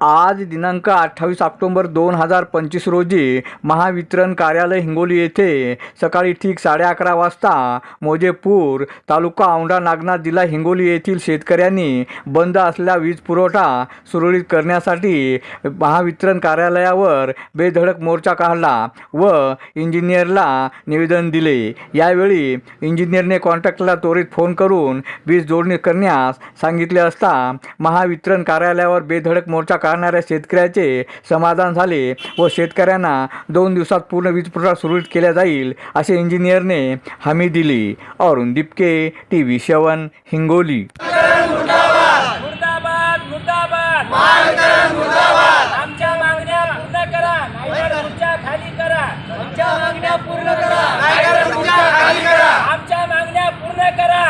आज दिनांक अठ्ठावीस ऑक्टोंबर दोन हजार पंचवीस रोजी महावितरण कार्यालय हिंगोली येथे सकाळी ठीक साडे अकरा वाजता मोजेपूर तालुका औंढा नागनाथ जिल्हा हिंगोली येथील शेतकऱ्यांनी बंद असलेला वीज पुरवठा सुरळीत करण्यासाठी महावितरण कार्यालयावर बेधडक मोर्चा काढला व इंजिनियरला निवेदन दिले. यावेळी इंजिनियरने कॉन्ट्रॅक्टरला त्वरित फोन करून वीज जोडणी करण्यास सांगितले असता महावितरण कार्यालयावर बेधडक मोर्चा काढणाऱ्या शेतकऱ्याचे समाधान झाले व शेतकऱ्यांना दोन दिवसात पूर्ण वीज पुरवठा सुरळीत केला जाईल असे इंजिनियरने हमी दिली. Arun Dipke T V seven Hingoli आमच्या मागण्या पूर्ण करा.